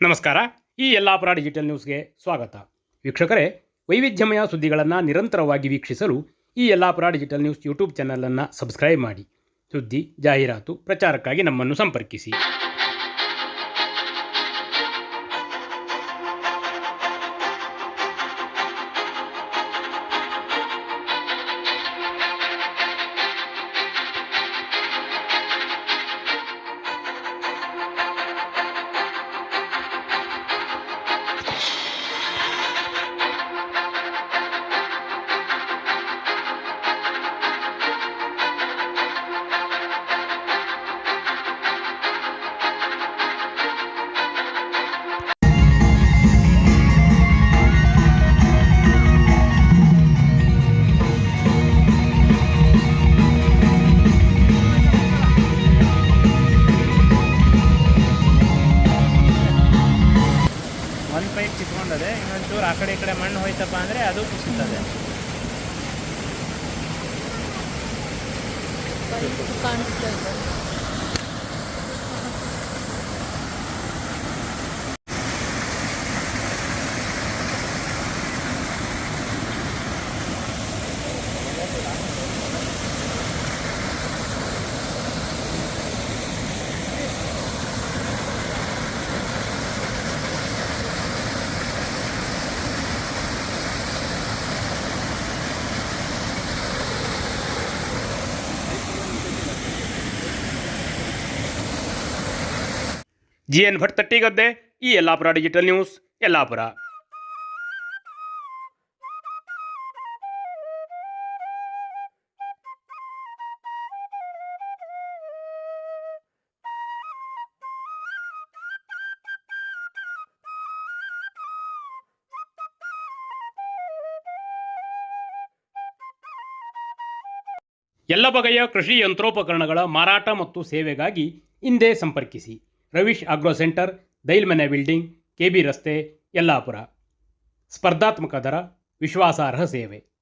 ನಮಸ್ಕಾರ. ಈ ಯಲ್ಲಾಪುರ ಡಿಜಿಟಲ್ ನ್ಯೂಸ್ಗೆ ಸ್ವಾಗತ. ವೀಕ್ಷಕರೇ, ವೈವಿಧ್ಯಮಯ ಸುದ್ದಿಗಳನ್ನು ನಿರಂತರವಾಗಿ ವೀಕ್ಷಿಸಲು ಈ ಯಲ್ಲಾಪುರ ಡಿಜಿಟಲ್ ನ್ಯೂಸ್ ಯೂಟ್ಯೂಬ್ ಚಾನಲನ್ನು ಸಬ್ಸ್ಕ್ರೈಬ್ ಮಾಡಿ. ಸುದ್ದಿ, ಜಾಹೀರಾತು, ಪ್ರಚಾರಕ್ಕಾಗಿ ನಮ್ಮನ್ನು ಸಂಪರ್ಕಿಸಿ. ಕಿತ್ಕೊಂಡದೆ ಚೂರು ಆ ಕಡೆ ಈ ಕಡೆ ಮಣ್ಣು ಹೋಯ್ತಪ್ಪ ಅಂದರೆ ಅದು ಕುಸಿತದೆ. ಕಾಣಿಸ್ತಾ ಜಿ ಎನ್ ಭಟ್ ತಟ್ಟಿಗದ್ದೆ ಈ ಯಲ್ಲಾಪುರ ಡಿಜಿಟಲ್ ನ್ಯೂಸ್ ಯಲ್ಲಾಪುರ ಎಲ್ಲ ಬಗೆಯ ಕೃಷಿ ಯಂತ್ರೋಪಕರಣಗಳ ಮಾರಾಟ ಮತ್ತು ಸೇವೆಗಾಗಿ ಹಿಂದೆ ಸಂಪರ್ಕಿಸಿ. Ravish agro center Dailmane building K B ರಸ್ತೆ ಯಲ್ಲಾಪುರ. ಸ್ಪರ್ಧಾತ್ಮಕ ದರ ವಿಶ್ವಾಸಾರ್ಹ ಸೇವೆ.